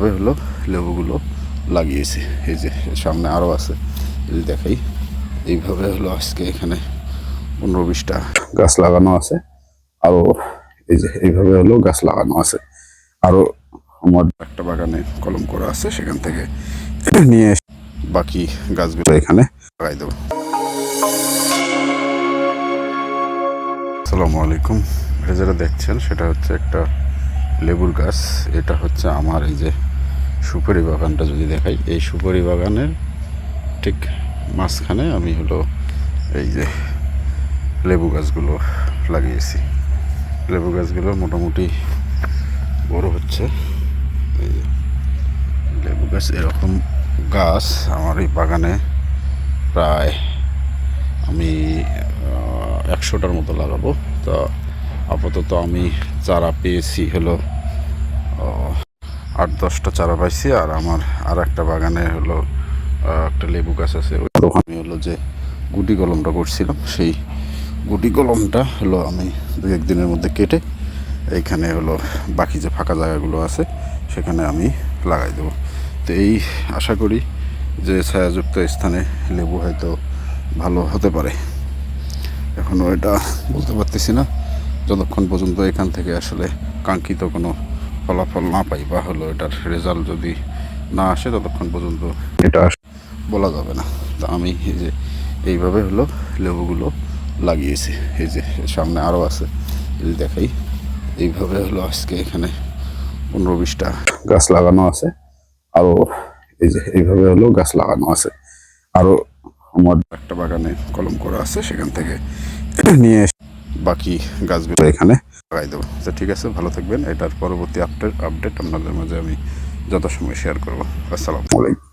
তবে হলো লেবুগুলো লাগিয়েছি। এই যে সামনে আরও আছে যদি দেখাই। এইভাবে হলো আজকে এখানে পনেরো বিশটা গাছ লাগানো আছে। আরও এই যে এইভাবে হলো গাছ লাগানো আছে। আরও আমার একটা বাগানে কলম করা আছে, সেখান থেকে নিয়ে বাকি গাছগুলো এখানে লাগাই দেবো। আসসালামু আলাইকুম। এটা যেটা দেখছেন, সেটা হচ্ছে একটা লেবুর গাছ। এটা হচ্ছে আমার এই যে সুপারি বাগানটা যদি দেখাই, এই সুপারি বাগানের ঠিক মাঝখানে আমি হলো এই যে লেবু গাছগুলো লাগিয়েছি। লেবু গাছগুলো মোটামুটি বড় হচ্ছে। এই লেবু গাছ এরকম গাছ আমার এই বাগানে প্রায় আমি একশোটার মতো লাগাবো। তো আপাতত আমি চারা পেয়েছি হলো আট দশটা চারা পাইছি, আর আমার আর একটা বাগানে হলো একটা লেবু গাছ আছে। ওখানে হলো যে গুটি কলমটা করছিলাম, সেই গুটি কলমটা হলো আমি দু একদিনের মধ্যে কেটে এইখানে হলো বাকি যে ফাঁকা জায়গাগুলো আছে, সেখানে আমি লাগাই দেবো। তো এই আশা করি যে ছায়াযুক্ত স্থানে লেবু হয়তো ভালো হতে পারে। এখনও এটা বলতে পারতেছি না, যতক্ষণ পর্যন্ত এখান থেকে আসলে কাঙ্ক্ষিত কোনো ফলাফল না পাই বা হলো এটার রেজাল্ট যদি না আসে ততক্ষণ পর্যন্ত এটা বলা যাবে না। তা আমি এই যে এইভাবে হলো লেবুগুলো লাগিয়েছি। এই যে সামনে আরও আছে। যদি দেখাই। এইভাবে হলো আজকে এখানে পনেরো বিশটা গাছ লাগানো আছে। আরও এই যে এইভাবে হলো গাছ লাগানো আছে। আরও আমার একটা বাগানে কলম করা আছে। সেখান থেকে নিয়ে এসে বাকি গাছগুলো এখানে লাগাই দেবো। তো ঠিক আছে, ভালো থাকবেন। এটার পরবর্তী আপডেট আপডেট আপনাদের মাঝে আমি যথাসময় শেয়ার করব। আসসালামু আলাইকুম।